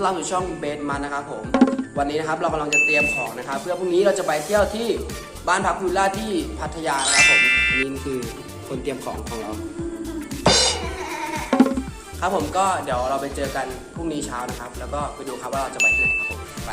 ต้อนรับสู่ช่องเบสมันนะครับผม วันนี้นะครับเรากำลังจะเตรียมของนะครับ เพื่อพรุ่งนี้เราจะไปเที่ยวที่บ้านพักพูลล่าที่พัทยานะครับผมนี่คือคนเตรียมของของเรา ครับผมก็เดี๋ยวเราไปเจอกันพรุ่งนี้เช้านะครับ แล้วก็ไปดูครับว่าเราจะไปที่ไหนครับผมไป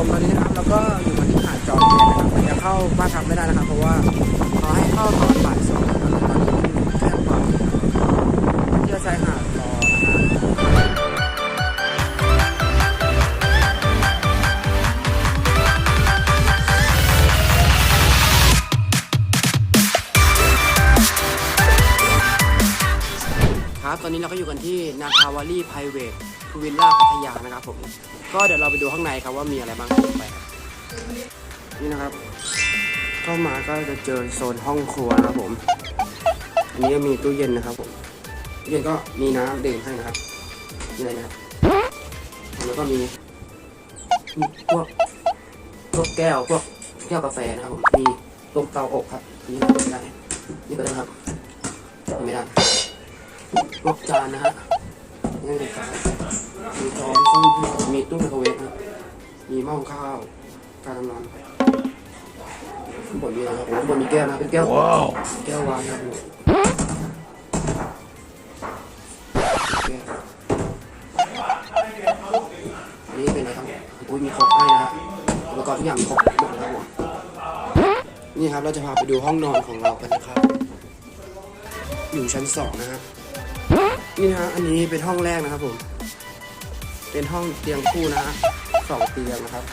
ผมตอนนี้นะครับเราก็อยู่กันที่หาดจอมเทียนนะครับแต่ยังเข้าบ้านพักไม่ได้นะครับ เพราะว่าเขาให้เข้าตอนบ่ายสองนะครับตอนนี้แค่กว่าเที่ยวชายหาดรอนะครับครับตอนนี้เราก็อยู่กันที่นาคาวารีไพรเวททูวิลล่าพัทยานะครับผม ก็เดี๋ยวเราไปดูข้างในครับว่ามีอะไรบ้างไปครับนี่นะครับ เข้ามาก็จะเจอโซนห้องครัวนะครับผม อันนี้มีตู้เย็นนะครับผมตู้เย็นก็มีน้ำดื่มให้นะครับนี่นะครับแล้วก็มีพวกพวกแก้วพวกแก้วกาแฟนะครับผมมีตรงเตาอบครับนี่ก็ได้นี่ก็ได้ครับไม่ได้พวกจานนะฮะนี่เลยครับมีช้อนส้อ มมีตู้ไมโครเวฟนะครับมีหม้อหุงข้าวการทำร้อนครับข้างบนมีอะไรครับข้างบนมีแก้วนะเป็นแก้วแก้ววายครับผมแก้วอันนี้เป็นอะไรครับอุ้ยมีครบให้นะฮะอุปกรณ์ทุกอย่างครบหมดแล้วครับผมนี่ครับเราจะพาไปดูห้องนอนของเรากันนะครับอยู่ชั้นสองนะครับนี่นะฮะอันนี้เป็นห้องแรกนะครับผม เป็นห้องเตียงคู่นะฮะสองเตียงนะครับ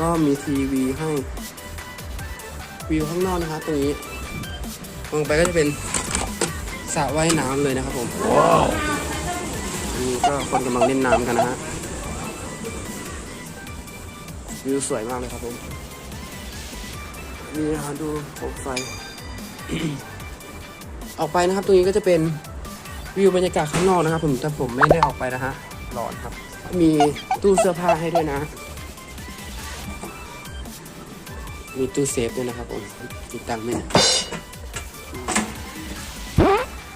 ก็มีทีวีให้วิวข้างนอกนะครับตรงนี้มองไปก็จะเป็นสระว่ายน้ำเลยนะครับผมว้าวนี่ก็คนกำลังเล่นน้ำกันนะฮะวิวสวยมากเลยครับผมนี่นะฮะดูโคมไฟ ออกไปนะครับ ตรงนี้ก็จะเป็นวิวบรรยากาศข้างนอกนะครับ ผมแต่ผมไม่ได้ออกไปนะฮะ ร้อนครับ มีตู้เสื้อผ้าให้ด้วยนะ มีตู้เซฟด้วยนะครับผมติดตังค์ไหมเนี่ย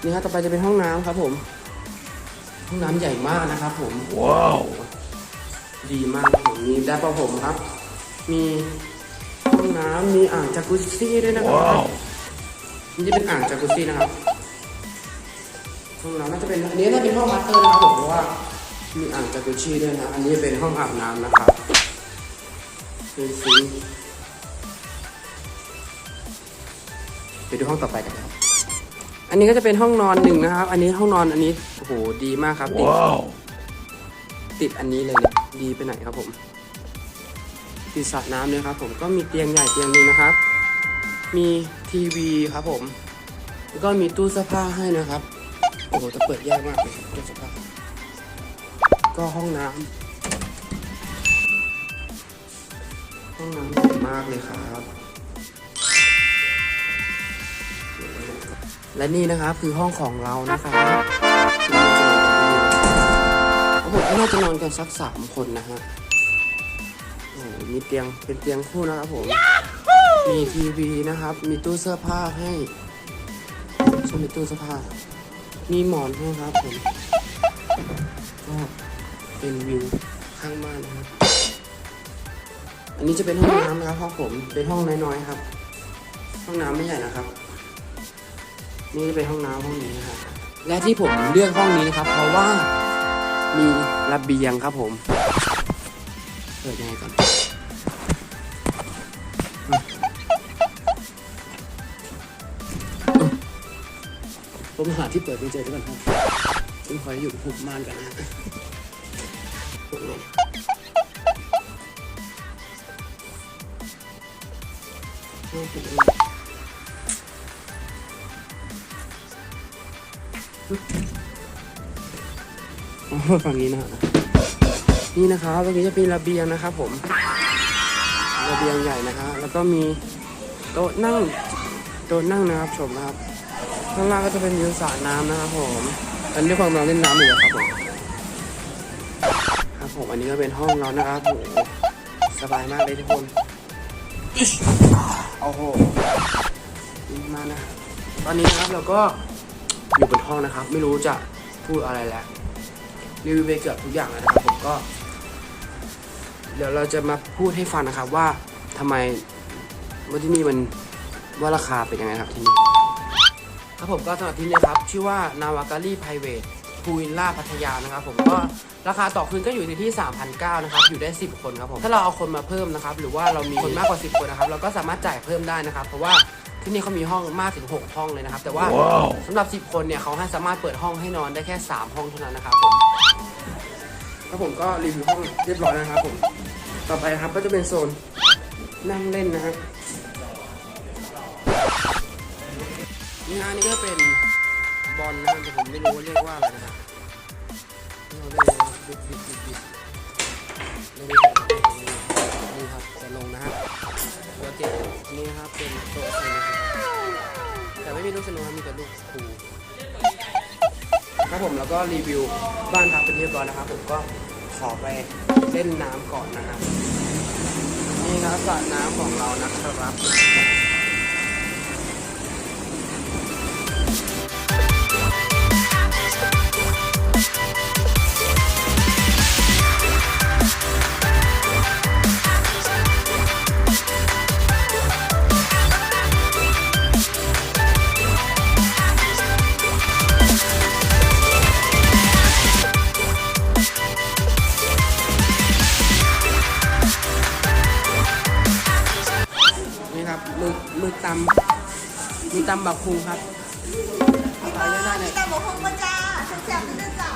นี่ครับต่อไปจะเป็นห้องน้ำครับผม ห้องน้ำใหญ่มากนะครับผม ว้าว ดีมากครับผมมีได้ประผมครับ มีห้องน้ำมีอ่างจากุซซี่ด้วยนะครับ นี่จะเป็นอ่างจากุซซี่นะครับห้องน้ำน่าจะเป็นอันนี้น่าจะเป็นห้องมาสเตอร์นะครับผมเพราะว่า มีอ่างจากุชี่ด้วยนะ อันนี้เป็นห้องอาบน้ำนะครับเป็นซิงค์ไปดูห้องต่อไปกันครับ อันนี้ก็จะเป็นห้องนอนหนึ่งนะครับ อันนี้ห้องนอนอันนี้โอ้โหดีมากครับติดติดอันนี้เลยเนี่ยดีไปไหนครับผมติดสระน้ำเลยครับ ผมก็มีเตียงใหญ่เตียงหนึ่งนะครับ มีทีวีครับผม แล้วก็มีตู้เสื้อผ้าให้นะครับ โอ้โหจะเปิดแยกมากเลยครับตู้เสื้อผ้า ก็ห้องน้ำห้องน้ำใหญ่มากเลยครับ และนี่นะครับคือห้องของเรานะครับเขาบอกว่าน่าจะนอนกันสักสามคนนะฮะโอ้โหมีเตียงเป็นเตียงคู่นะครับผม มีทีวีนะครับ มีตู้เสื้อผ้าให้ใช่ไหมตู้เสื้อผ้า มีหมอนให้ครับผมก็ เป็นวิวข้างบ้านนะครับ อันนี้จะเป็นห้องน้ำนะครับห้องผมเป็นห้องน้อยๆครับ ห้องน้ำไม่ใหญ่นะครับ นี่เป็นห้องน้ำห้องนี้นะครับและที่ผมเลือกห้องนี้นะครับ เพราะว่ามีระเบียงครับผมเปิดยังไงก่อนผมหาที่เปิดไม่เจอด้วยกันครับผมขออยู่หุบม่านกันนะ ฝั่งนี้นะฮะนี่นะครับตรงนี้จะเป็นระเบียงนะครับผม ระเบียงใหญ่นะฮะแล้วก็มีโต๊ะนั่งโต๊ะนั่งนะครับชมนะครับข้างล่างก็จะเป็นวิวสระน้ำนะครับผมอันนี้ความเราเล่นน้ำอยู่ครับผม ผมอันนี้ก็เป็นห้องเรานะครับโอ้โหสบายมากเลยทุกคนโอ้โหดีมากนะ ตอนนี้นะครับเราก็อยู่บนห้องนะครับ ไม่รู้จะพูดอะไรแล้วรีวิวไปเกือบทุกอย่างแล้วนะครับผมก็ เดี๋ยวเราจะมาพูดให้ฟังนะครับว่าทำไมว่าที่นี่มันว่าราคาเป็นยังไงครับที่นี่ครับผมก็สำหรับที่นี่ครับ ชื่อว่านาวาการีไพรเวท พูวิลล่าพัทยานะครับผมก็ราคาต่อคืนก็อยู่ที่ 3,900นะครับอยู่ได้ 10 คนครับผมถ้าเราเอาคนมาเพิ่มนะครับหรือว่าเรามีคนมากกว่า 10 คนนะครับเราก็สามารถจ่ายเพิ่มได้นะครับเพราะว่าที่นี่เขามีห้องมากถึง 6 ห้องเลยนะครับ แต่ว่าสำหรับ 10 คนเนี่ยเขาให้สามารถเปิดห้องให้นอนได้แค่ 3 ห้องเท่านั้นนะครับผมครับผมก็รีวิวห้องเรียบร้อยแล้วนะครับผมต่อไปนะครับก็จะเป็นโซนนั่งเล่นนะครับนี่ฮะนี่ก็เป็น บอลนะแต่ผมไม่รู้ว่าเรียกว่าอะไรนะครับนี่เราเล่นนะครับบิดบิดบิดบิดเล่นนี่ครับจะลงนะครับตัวเจ็บนี่ครับเป็นโต๊ะสนุกแต่ไม่มีลูกสนุกมีแต่ลูกคูครับผมแล้วก็รีวิวบ้านพักเป็นเรียบร้อยนะครับผมก็ขอไปเล่นน้ำก่อนนะครับนี่ครับสระน้ำของเรานะครับ ตำมีตำบักคูครับไปเยอะหน้าเนี่ย แต่บอกคงมาจ้าฉันแซ่บนี่นะจ๊า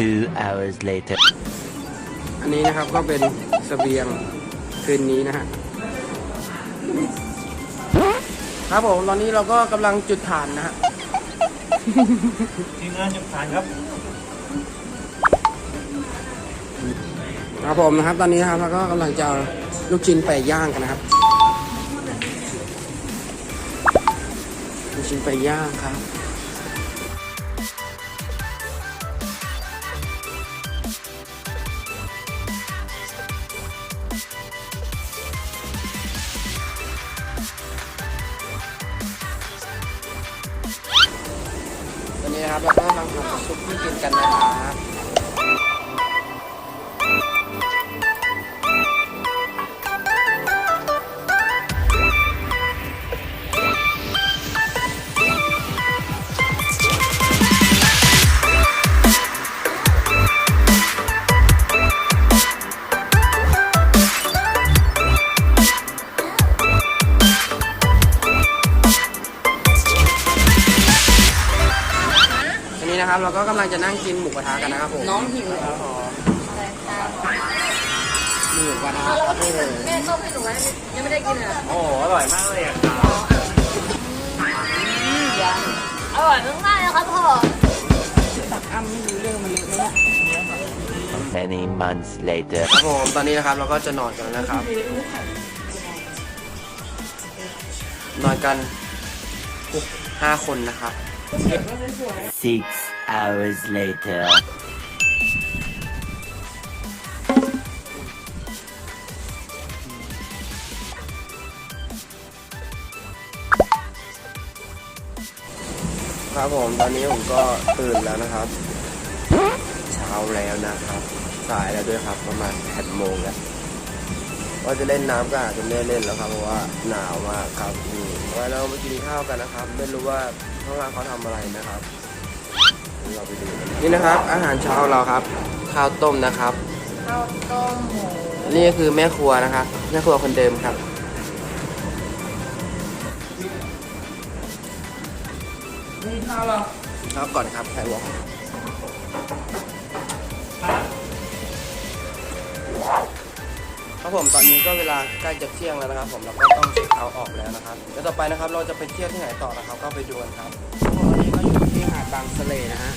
2 hours later อันนี้นะครับก็เป็นสเสบียง คืนนี้นะฮะครับผมตอนนี้เราก็กำลังจุดถ่านนะฮะทีมงานจะผ่านครับครับผมนะครับ ตอนนี้นะครับเราก็กำลังจะเอาลูกชิ้นไปย่างกันนะครับลูกชิ้นไปย่างครับ นนี้นะครับ แล้วก็กำลังทำซุปที่กินกันนะครับ นนี้นะครับ เราก็กำลังจะนั่งกินหมูกระทะกันนะครับผมน้องหิวครับหมูกระทะนี่เลยแม่ต้มให้หนูไว้ยังไม่ได้กินเลยโอ้โหอร่อยมากเลยอะครับอร่อยมากๆนะครับพ่อ Many months later. ครับผมตอนนี้นะครับเราก็จะนอนกันแล้วนะครับ นอนกันห้าคนนะครับ Six hours later. ครับผมตอนนี้ผมก็ตื่นแล้วนะครับ เช้าแล้วนะครับ สายแล้วด้วยครับประมาณแปดโมงแล้วว่าจะเล่นน้ำก็อาจจะไม่เล่นแล้วครับเพราะว่าหนาวมากครับมไว้เรามากินข้าวกันนะครับ ไม่รู้ว่าข้างล่างเขาทำอะไรนะครับ นนี่นะครับอาหารเช้าเราครับ ข้าวต้มนะครับ ข้าวต้มหมูนี่ก็คือแม่ครัวนะครับแม่ครัวคนเดิมครับ นี่ข้าวเราครับก่อนครับไข่วอล ครับผมตอนนี้ก็เวลาใกล้จะเที่ยงแล้วนะครับ ผมเราก็ต้องเช็คเอาท์ออกแล้วนะครับเดี๋ยวต่อไปนะครับเราจะไปเที่ยวที่ไหนต่อนะครับ ก็ไปดูกันครับตอนนี้ก็อยู่ที่หาดบางสะเลนะฮะ